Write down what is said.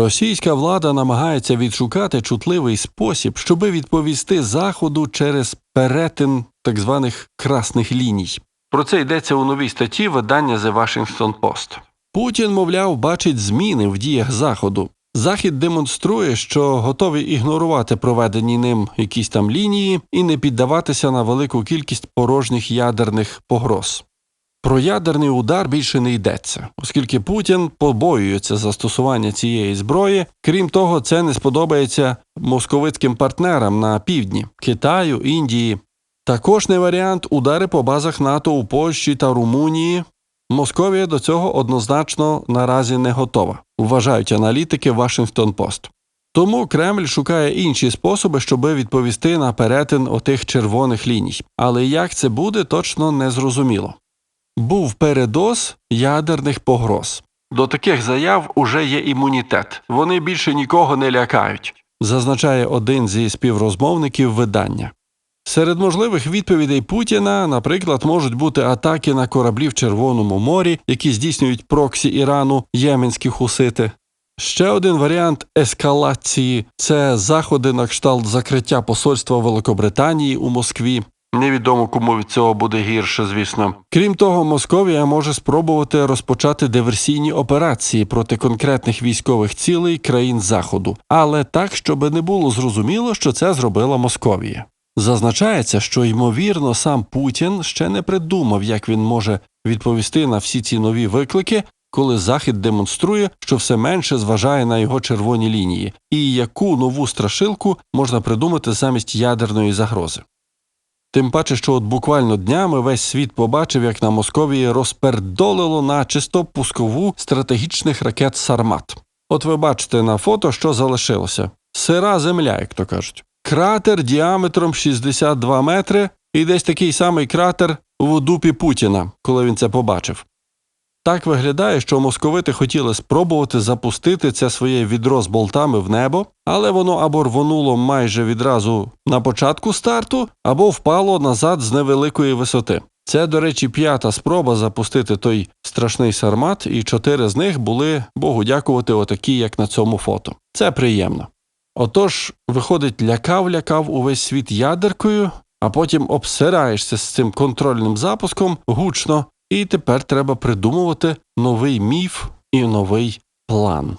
Російська влада намагається відшукати чутливий спосіб, щоби відповісти Заходу через перетин так званих красних ліній. Про це йдеться у новій статті видання The Washington Post. Путін, мовляв, бачить зміни в діях Заходу. Захід демонструє, що готові ігнорувати проведені ним якісь там лінії і не піддаватися на велику кількість порожніх ядерних погроз. Про ядерний удар більше не йдеться, оскільки Путін побоюється застосування цієї зброї. Крім того, це не сподобається московицьким партнерам на півдні Китаю, Індії. Також не варіант удари по базах НАТО у Польщі та Румунії. Московія до цього однозначно наразі не готова, вважають аналітики Washington Post. Тому Кремль шукає інші способи, щоби відповісти на перетин отих червоних ліній. Але як це буде, точно не зрозуміло. Був передоз ядерних погроз. До таких заяв уже є імунітет. Вони більше нікого не лякають, зазначає один зі співрозмовників видання. Серед можливих відповідей Путіна, наприклад, можуть бути атаки на кораблі в Червоному морі, які здійснюють проксі Ірану єменські хусити. Ще один варіант ескалації це заходи на кшталт закриття посольства Великобританії у Москві. Невідомо кому від цього буде гірше, звісно. Крім того, Московія може спробувати розпочати диверсійні операції проти конкретних військових цілей країн Заходу, але так, щоб не було зрозуміло, що це зробила Московія. Зазначається, що ймовірно сам Путін ще не придумав, як він може відповісти на всі ці нові виклики, коли Захід демонструє, що все менше зважає на його червоні лінії, і яку нову страшилку можна придумати замість ядерної загрози. Тим паче, що от буквально днями весь світ побачив, як на Московії розпердолило на чисто пускову стратегічних ракет Сармат. От ви бачите на фото, що залишилося сира земля, як то кажуть. Кратер діаметром 62 метри, і десь такий самий кратер в дупі Путіна, коли він це побачив. Так виглядає, що московити хотіли спробувати запустити це своє відро з болтами в небо, але воно або рвонуло майже відразу на початку старту, або впало назад з невеликої висоти. Це, до речі, п'ята спроба запустити той страшний сармат, і чотири з них були, Богу дякувати, отакі, як на цьому фото. Це приємно. Отож, виходить, лякав-лякав увесь світ ядеркою, а потім обсираєшся з цим контрольним запуском гучно, і тепер треба придумувати новий міф і новий план.